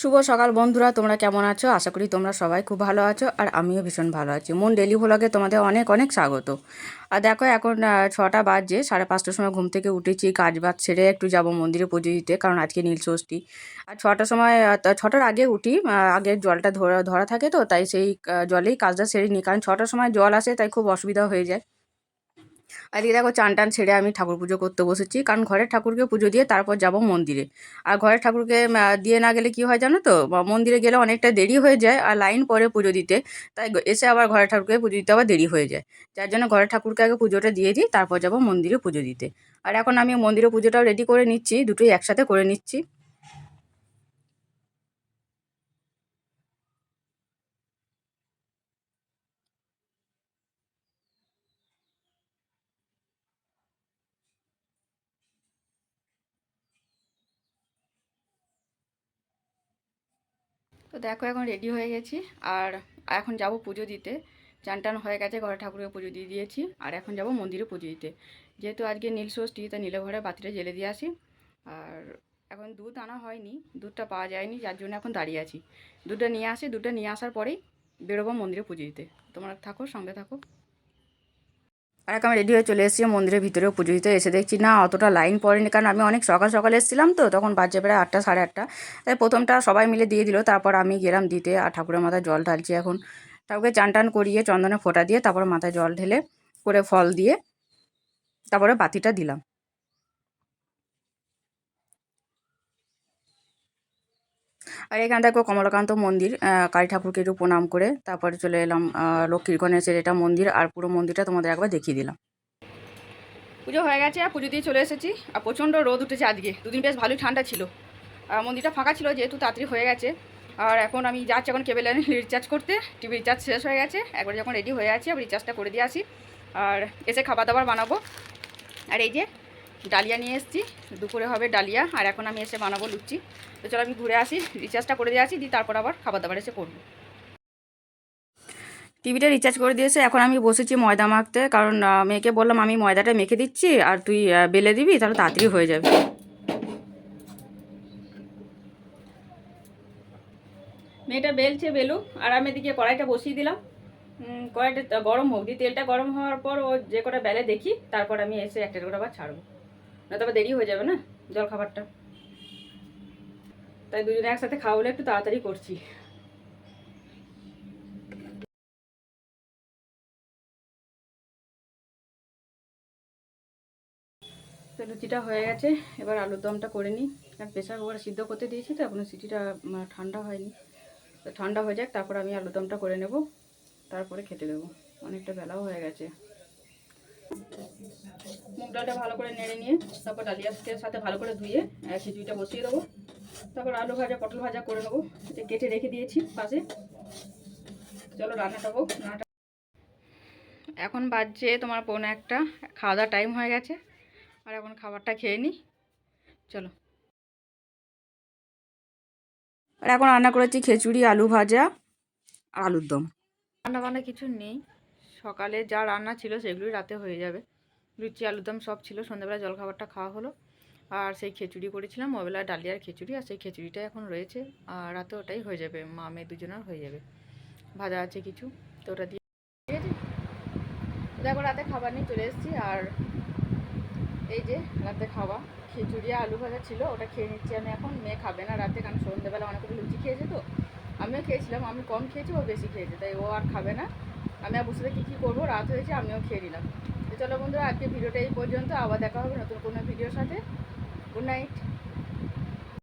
শুভ সকাল বন্ধুরা, তোমরা কেমন আছো? আশা করি তোমরা সবাই খুব ভালো আছো আর আমিও ভীষণ ভালো আছি। মন ডেলি ভ্লগে তোমাদের অনেক অনেক স্বাগত। আর দেখো এখন ছটা বাজে সাড়ে পাঁচটার সময় ঘুম থেকে উঠেছি কাজ বাজ ছেড়ে একটু যাব মন্দিরে পুজো দিতে, কারণ আজকে নীল ষষ্ঠী। আর ছটার সময় ছটার আগে উঠি আগে জলটা ধরা ধরা থাকে তো, তাই সেই জলেই কাজটা সেরে নিই, কারণ ছটার সময় জল আসে, তাই খুব অসুবিধা হয়ে যায়। আর এই দেখো চান টান ছেড়ে আমি ঠাকুর পুজো করতে বসেছি। কারণ ঘরের ঠাকুরকে পুজো দিয়ে তারপর যাব মন্দিরে। আর ঘরের ঠাকুরকে দিয়ে না গেলে কি হয় জানো তো? মন্দিরে গেলে অনেকটা দেরি হয়ে যায় আর লাইন পরে পুজো দিতে। তাই এসে আবার ঘরের ঠাকুরকে পুজো দিতে আবার দেরি হয়ে যায়। যার জন্য ঘরের ঠাকুরকে আগে পুজোটা দিয়ে দিই, তারপর যাব মন্দিরে পুজো দিতে। আর এখন আমি মন্দিরে পুজোটাও রেডি করে নিচ্ছি, দুটোই একসাথে করে নিচ্ছি। তো দেখো এখন রেডি হয়ে গেছি। আর এখন যাব পুজো দিতে। চান টান হয়ে গেছে, ঘরে ঠাকুরকে পুজো দিয়ে দিয়েছি। আর এখন যাব মন্দিরে পুজো দিতে। যেহেতু আজকে নীলষষ্ঠী তা নীলে ঘরে বাতিটা জেলে দিয়ে আসি। আর এখন দুধ আনা হয়নি, দুধটা পাওয়া যায়নি, যার জন্য এখন দাঁড়িয়ে আছি। দুধটা নিয়ে আসি, দুধটা নিয়ে আসার পরেই বেরোবো মন্দিরে পুজো দিতে। তোমরা থাকো, সঙ্গে থাকো। আর আমি রেডি হয়ে চলে এসেছি, মন্দিরের ভিতরে পুজো দিতে। এসে দেখছি, না, অতটা লাইন পড়েনি, কারণ আমি অনেক সকাল সকাল এসেছিলাম তো, তখন বাজে প্রায় আটটা, সাড়ে আটটা। তাই প্রথমটা সবাই মিলে দিয়ে দিল, তারপর আমি গেলাম দিতে, আর ঠাকুরের মাথায় জল ঢালছি এখন। ঠাকুরকে চান টান করিয়ে চন্দনে ফোঁটা দিয়ে, তারপর মাথায় জল ঢেলে, করে ফল দিয়ে, তারপরে বাতিটা দিলাম। আর এখানে দেখো কমলাকান্ত মন্দির কালী ঠাকুরকে একটু প্রণাম করে তারপরে চলে এলাম লক্ষ্মীর গণেশের এটা মন্দির আর পুরো মন্দিরটা তোমাদের একবার দেখিয়ে দিলাম। পুজো হয়ে গেছে আর পুজো দিয়ে চলে এসেছি আর প্রচণ্ড রোদ উঠেছে আজকে, দুদিন বেশ ভালোই ঠান্ডা ছিল। আর মন্দিরটা ফাঁকা ছিল যেহেতু তাড়াতাড়ি হয়ে গেছে। আর এখন আমি যাচ্ছি এখন কেবল রিচার্জ করতে টিভি রিচার্জ শেষ হয়ে গেছে, একবার যখন রেডি হয়ে আছি আবার রিচার্জটা করে দিয়ে আসি। আর এসে খাবার দাবার বানাবো। আর এই যে ডালিয়া নিয়ে এসেছি। দুপুরে হবে ডালিয়া, আর এখন আমি এসে বানাবো লুচি। তো চলো আমি ঘুরে আসি রিচার্জটা করে দিয়ে আসি, দিয়ে তারপর আবার খাবার দাবার এসে করব। টিভিটা রিচার্জ করে দিয়েছে, এখন আমি বসেছি ময়দা মাখতে, কারণ মেয়েকে বললাম, আমি ময়দাটা মেখে দিচ্ছি, আর তুই বেলে দিবি, তাহলে তাড়াতাড়ি হয়ে যাবে। মেয়েটা বেলছে, বেলুক, আর আমি এদিকে কড়াইটা বসিয়ে দিলাম। কড়াইটা গরম হোক, দিয়ে তেলটা গরম হওয়ার পর ও যে কটা বেলে দেখি, তারপর আমি এসে একটা করে আবার ছাড়বো। না তবে দেরি হয়ে যাবে না, জল খাবারটা। তাই দুজনে একসাথে খাওয়ালে একটু তাড়াতাড়ি করছি। তো লুচিটা হয়ে গেছে, এবার আলুর দমটা করে নিই। আর প্রেশার কুকারে সিদ্ধ করতে দিয়েছি তো, এখনও সিটিটা ঠান্ডা হয়নি। তো ঠান্ডা হয়ে যাক, তারপর আমি আলুর দমটা করে নেব। তারপরে খেতে দেবো। অনেকটা বেলাও হয়ে গেছে। মুগ ডালটা ভালো করে নেড়ে নিয়ে, তারপর ডালিয়াকে সাথে ভালো করে ধুয়ে খিচুড়িটা বসিয়ে দেবো। তারপর আলু ভাজা, পটল ভাজা করে নেব। এটা কেটে রেখে দিয়েছি পাশে। চলো রান্নাটা হোক, রান্নাটা এখন বাজছে তোমার পৌনে একটা খাওয়া দাওয়ার টাইম হয়ে গেছে। আর এখন খাবারটা খেয়ে নিই চলো। আর এখন রান্না করেছি খিচুড়ি, আলু ভাজা, আর আলুর দম। রান্না বান্না কিছু নেই। সকালে যা রান্না ছিল সেগুলোই রাতে হয়ে যাবে। লুচি, আলুর দম সব ছিল। সন্ধ্যাবেলা জলখাবারটা খাওয়া হলো। আর সেই খিচুড়ি করেছিলাম, ওবেলা ডালিয়ার খিচুড়ি। আর সেই খিচুড়িটা এখন রয়েছে। আর রাতে ওটাই হয়ে যাবে। মা, মেয়ে দুজনের হয়ে যাবে। ভাজা আছে কিছু। তো ওটা দিয়ে ঠিক আছে? দেখো, রাতে খাবার নিয়ে চলে এসেছি। আর এই যে রাতে খাওয়া। খিচুড়ি আর আলু ভাজা ছিল। ওটা খেয়ে নিচ্ছি আমি এখন। মেয়ে খাবে না রাতে, কারণ সন্ধ্যেবেলা অনেকগুলো লুচি খেয়েছে তো। আমিও খেয়েছিলাম। আমি কম খেয়েছি, ও বেশি খেয়েছে। তাই ও আর খাবে না। আমি আর বুঝতে কী কী করব, রাত হয়েছে, আমিও খেয়ে নিলাম। তো চলো বন্ধুরা আজকে ভিডিওটা এই পর্যন্ত, আবার দেখা হবে নতুন কোনো ভিডিওর সাথে। Good night